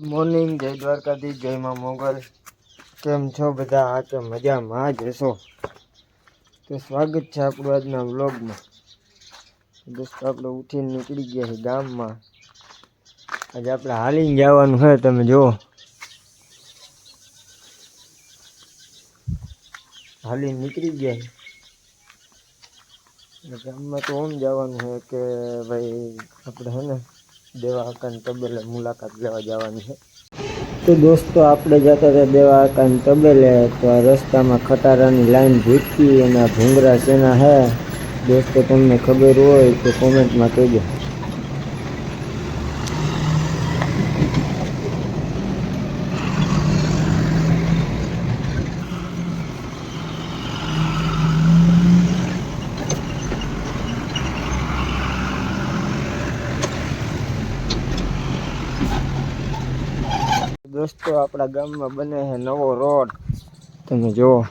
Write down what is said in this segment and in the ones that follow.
Morning જય દ્વારકાધીશ, જય માં મોગલ. કેમ છો બધા? આ તો મજામાં જ હશો. તો સ્વાગત છે આપણું આજના વ્લોગમાં. દોસ્તો, આપણે ઉઠીને નીકળી ગયા છે ગામમાં. આજે આપણે હાલીને જવાનું છે, તમે જુઓ. હાલીને નીકળી ગયા છે એટલે ગામમાં તો ઓમ જવાનું છે કે ભાઈ, આપણે છે ને દેવા હકાની તબેલે મુલાકાત લેવા જવાની છે. તો દોસ્તો, આપણે જતા હતા દેવા હકાની તબેલે, તો આ રસ્તામાં ખટારાની લાઈન ભૂટકી અને ભૂંગરા શેના હે? દોસ્તો, તમને ખબર હોય તો કોમેન્ટમાં કહેજો. દોસ્તો, આપણા ગામમાં બને છે નવો રોડ. તમે જુઓ.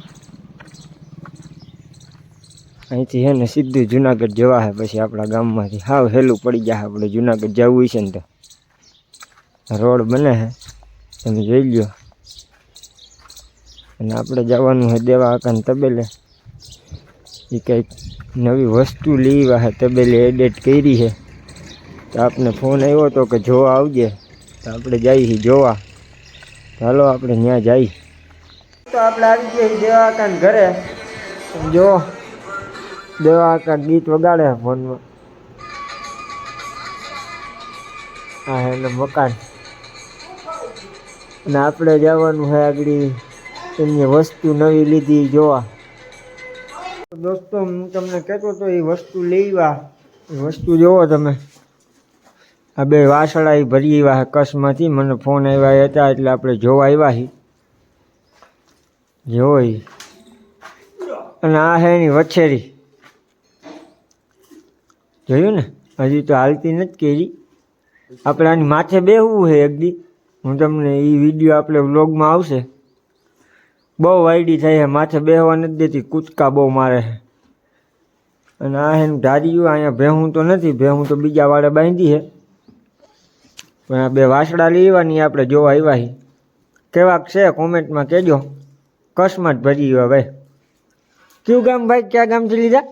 અહીંથી હે ને સીધું જુનાગઢ જવા છે પછી આપણા ગામમાંથી હાવ હેલું પડી જાય આપણે જુનાગઢ જવું છે ને તો રોડ બને છે તમે જોઈ લ્યો. અને આપણે જવાનું છે દેવા આકાને તબેલે. એ કંઈક નવી વસ્તુ લેવા છે તબેલે એડિટ કરી છે તો આપને ફોન આવ્યો હતો કે જોવા આવજે. તો આપણે જઈએ છીએ જોવા. ચાલો આપણે ત્યાં જઈએ તો આપણે આવી ગયા દેવાકાન ઘરે. જો દેવાકાન ગીત વગાડે ફોનમાં. હા એનું મકાન. અને આપણે જવાનું છે આગળ એમની વસ્તુ નવી લીધી, જોવા. દોસ્તો, હું તમને કહેતો હતો એ વસ્તુ લેવા વસ્તુ જોવો તમે. આ બે વાસળા ઈ ભરી આવ્યા કચ્છમાંથી મને ફોન આવ્યા હતા એટલે આપણે જોવા આવ્યા હી. જોઈ. અને આ છે એની વછેરી. જોયું ને? હજી તો હાલતી નથી કેરી. આપણે આની માથે બેહવું છે એકદી હું તમને એ વીડિયો આપણે વ્લોગમાં આવશે. બહુ વાયડી થાય છે માથે બેહવા નથી દેતી, કૂદકા બહુ મારે છે અને આ હેનું ધાર્યું અહીંયા ભેહું તો નથી, ભેહું તો બીજા વાળે બાંધી છે પણ આ બે વાસડા લેવાની આપણે જોવા આવ્યા છીએ. કેવાક છે? કોમેન્ટમાં કહેજો. કચ્છમાં ભરી ગયો ભાઈ. કયું ગામ ભાઈ? ક્યાં ગામથી લીધા?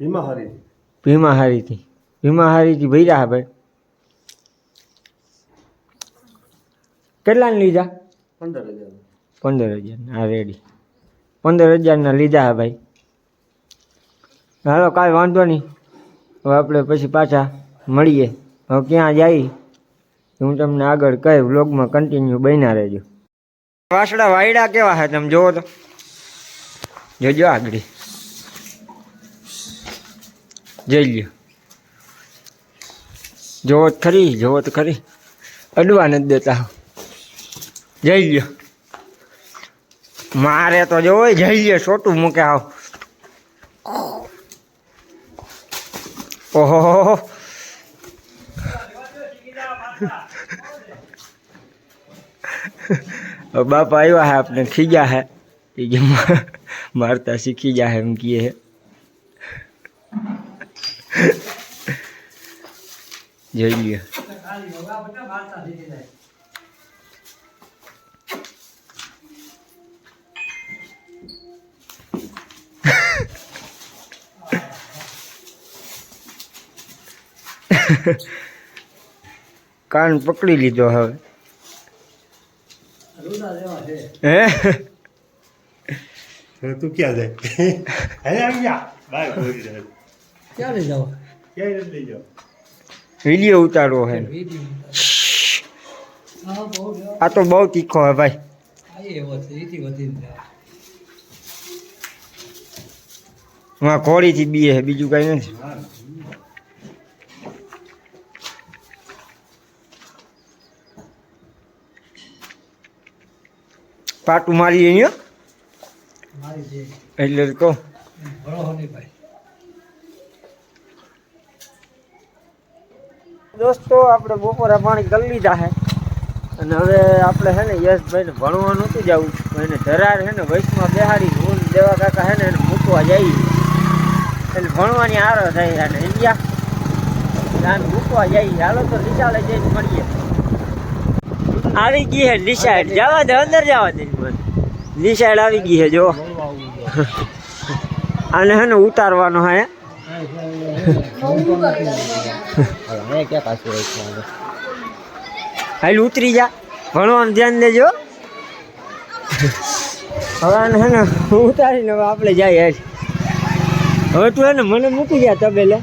ભીમાહારી ભીમાહારીથી. ભીમાહારીથી ભર્યા ભાઈ. કેટલાને લીધા? પંદર હજાર. પંદર હજાર હા રેડી પંદર હજારના લીધા હા ભાઈ. હાલો, કાંઈ વાંધો નહીં. હવે આપણે પછી પાછા મળીએ. હવે ક્યાં જાય? હું તમને આગળ કહી વ્લોગમાં કન્ટિન્યુ બન્યા રહેજો. વાસડા વાયડા કેવા છે તમે જોવો તો. જોજો આગળ. જઈ લ્યો. જોવો તો ખરી, જોવો તો ખરી. અડવા નથી દેતા. જઈ લ્યો. મારે તો જોવો, જઈ લ્યો છોટું મૂકે આવ. ઓહો બાપા આવ્યા હે આપણે ખીજા હે એ કે મારતા શીખી જાય એમ કીએ હે જોઈ લ્યો કાન પકડી લીધો હવે. હે? તું ક્યાં જાય? હે આવી જા. બાય ક્યાં લઈ જાવ ક્યાંય લઈ જાઓ. વીડિયો ઉતારવો હે. આ તો બહુ તીખો હે ભાઈ. આ કોળીથી બીએ હે બીજું કઈ નથી. પાટું મારી અહીંયા એટલે કહું. દોસ્તો આપણે બપોરા પાણી કરી લીધા છે અને હવે આપણે છે ને યશભાઈને ભણવા નહોતું જવું. એને ધરાર છે ને વૈશમાં બેહાડી હું દેવા કાકા છે ને એને મૂકવા જઈએ એટલે ભણવાની આરો થાય અને ઇન્ડિયા મૂકવા જઈએ હાલો તો નિશાળે જઈને મળીએ. આવી ગઈ હે નિશાળ જવા દે, અંદર જવા દે. નિશાળ આવી ગઈ હે, જો. આને હે ને ઉતારવાનો હે. હાલ ઉતરી જા. ભણવાનું ધ્યાન દેજો. હવે આને હે ને ઉતારીને હવે આપણે જઈએ. હવે તું હે ને મને મૂકી જા તબેલે.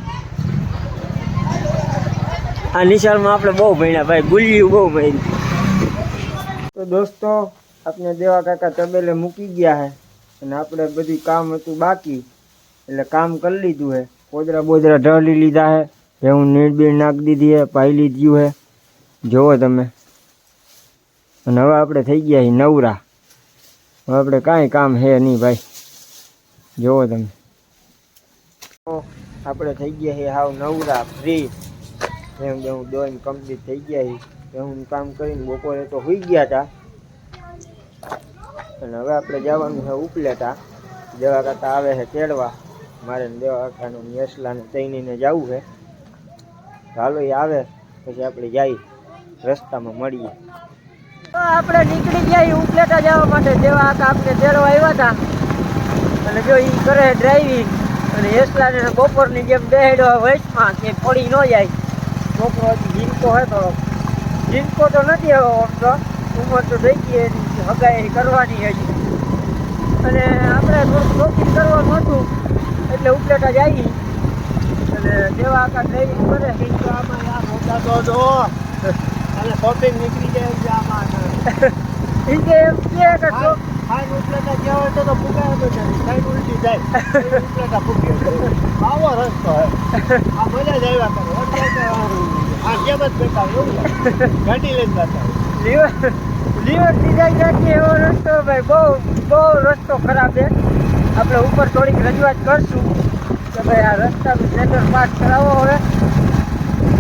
આ નિશાળમાં આપણે બહુ ભણ્યા ભાઈ ગુલિયું બહુ તો દોસ્તો આપણે દેવા કાકા તબેલે મૂકી ગયા હે. અને આપણે બધું કામ હતું બાકી. એટલે કામ કરી લીધું હે. પોદરા બોદરા ઢળી લીધા હે. ભેહું નીણબીણ નાખી દીધી હે, પાયલી દીધું હે. જુઓ તમે. અને હવે આપણે થઈ ગયા છીએ નવરા. હવે આપણે કાંઈ કામ હે નહીં ભાઈ. જુઓ તમે. તો આપણે થઈ ગયા છીએ હાવ નવરા ફ્રી એમ બેહું દોઈને કમ્પ્લીટ થઈ ગયા છીએ હું કામ કરીને બપોરે તો હોઈ ગયા હતા અને હવે આપણે જવાનું છે ઉપલેટા. દેવા કાકા આવે છે તેડવા. મારે દેવા કાકાને યસલાને તૈનીને જવું છે. ચાલો એ આવે, પછી આપણે જઈ રસ્તામાં મળીએ. આપણે નીકળી ગયા ઉપલેટા જવા માટે. દેવા કાકા આપણે તેડવા આવ્યા હતા. અને જો એ કરે ડ્રાઇવિંગ અને યસલાને બપોરની જેમ બેહેડો વયસમાં કે પડી ન જાય. છોકરો હજી જીનકો હે થોડો જીનકો તો નથી હવે આમ તો. ઉંમર તો થઈ ગઈ એની હગાઈ કરવાની હજી. અને આપણે થોડુંક શોખીન કરવાનું હતું એટલે ઉપલેટા જઈએ અને દેવા આખા ડ્રાઇવિંગ કરે તો આમાં આ મોટા તો જો અને શોપિંગ નીકળી જાય છે આમાં. એ કે એમ કે કે છો- ફાઈન ઉપલેટા હોય તો તો ફૂકાય તો નથી ફાઈન ઉલટી જાય. ઉપલેટા ફૂકી આવો રસ્તો હે. આ મજા જ આવ્યા કરે. એવું રસ્તો ભાઈ, બહુ બહુ રસ્તો ખરાબ છે. આપણે ઉપર થોડીક રજૂઆત કરશું કે ભાઈ આ રસ્તાનું સેન્ટર પાસ કરાવો હવે.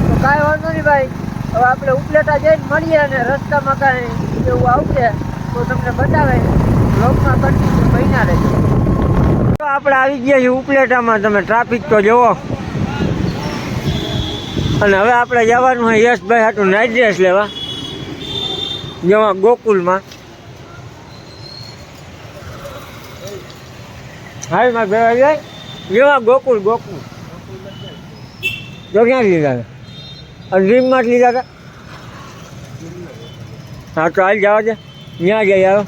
તો કાંઈ વાંધો નહીં ભાઈ. હવે આપણે ઉપલેટા જઈને મળીએ અને રસ્તામાં કાંઈ એવું આવશે તો તમને બતાવે. બ્લોકમાં કન્ટિન્યુ બન્યા રહેશે આપણે આવી ગયા છીએ ઉપલેટામાં. તમે ટ્રાફિક તો જુઓ અને હવે આપણે જવાનું હોય યશભાઈ હાટું નાઇટ ડ્રેસ લેવા. જેવા ગોકુલમાં. હાલમાં ભેગા જાય? જેવા ગોકુલ ગોકુલ. તો ક્યાં લીધા હતા ડ્રીમમાં જ લીધા હતા હા, તો હાલ જવા દે. ત્યાં જઈ આવો.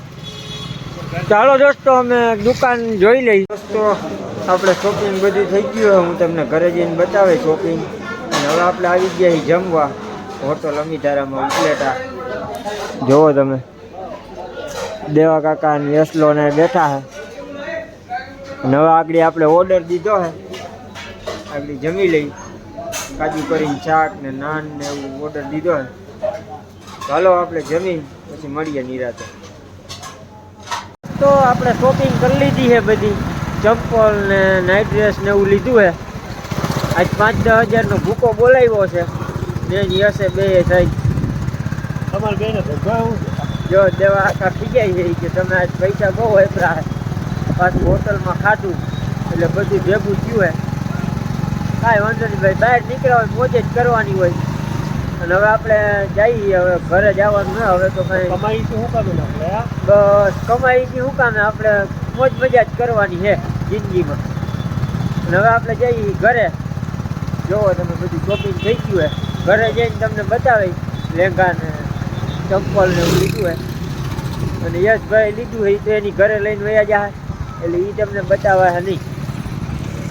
ચાલો દોસ્તો, અમે દુકાન જોઈ લઈ. દોસ્તો, આપણે શોપિંગ બધી થઈ ગયું હું તમને ઘરે જઈને બતાવે શોપિંગ અને હવે આપણે આવી ગયા જમવા. હોટલ અમીધારામાં ઉપલેટા. જોવો તમે. દેવા કાકા અને યસલો ને બેઠા હે નવા આગળ આપણે ઓર્ડર દીધો હે આગળ જમી લઈ. કાજુ કરીને શાક ને નાન ને એવું ઓર્ડર દીધો હે ચાલો આપણે જમી, પછી મળીએ નિરાતે. તો આપણે શોપિંગ કરી લીધી છે બધી. ચપ્પલ ને નાઇટ ડ્રેસ ને એવું લીધું છે. આજ પાંચ દસ હજારનો ભૂકો બોલાવ્યો છે. બે જ હશે બે થાય તમારે બેને જો દેવા આખા ખીજાઈ છે કે તમે આજ પૈસા બહુ વાપરા પાછું હોટલમાં ખાધું. એટલે બધું ભેગું થયું હે કાંઈ વાંધો નહીં ભાઈ બહાર નીકળ્યા હોય મોજ જ કરવાની હોય. અને હવે આપણે જઈએ હવે ઘરે જવાનું ન હવે તો કાંઈ કમાઈ શું હા? બસ કમાઈથી શું કામે? આપણે મોજ મજા જ કરવાની છે જિંદગીમાં. અને હવે આપણે જઈએ ઘરે. જોવો તમે બધું શોપિંગ થઈ ગયું હોય ઘરે જઈને તમને બતાવી લેંગા ને ચંપલ ને એવું લીધું હોય અને યશભાઈ લીધું હોય તો એની ઘરે લઈને વયા જાય એટલે એ તમને બતાવે છે નહીં.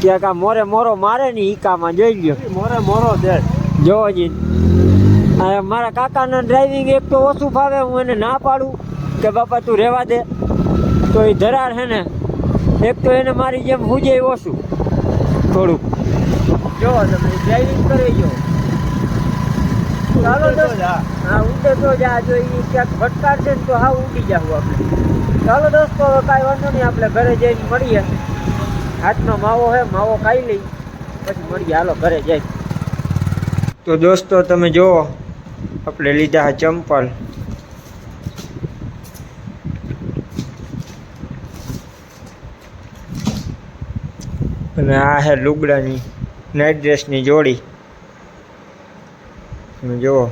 ક્યાંક આ મોરે મોરો મારે ને ઈકામાં જોઈ લ્યો. મોરે મોરો છે. જોવો જી. મારા કાકાના ડ્રાઇવિંગ એક તો ઓછું ફાવે હું એને ના પાડું કે બાપા તું રહેવા દે. તો એ ધરાર છે ને એક તો એને મારી જેમ હુજે ઓછું થોડુંક. જો તમે ડ્રાઇવિંગ કરી જો ચાલો તો હા હા ઊંડે તો જા જો એ ક્યાંક ભટકાડશે ને તો હા ઉડી જાવ આપણે. ચાલો દોસ્તો હવે કાંઈ વાંધો નહીં આપણે ઘરે જઈને મળીએ. હાથનો માવો હે માવો ખાઈ લઈ. પછી મળીએ. હાલો ઘરે જઈ. તો દોસ્તો તમે જુઓ આપણે લીધા છે ચંપલ. અને આ હે લુગડાની. નાઇટ ડ્રેસની જોડી. તમે જુઓ.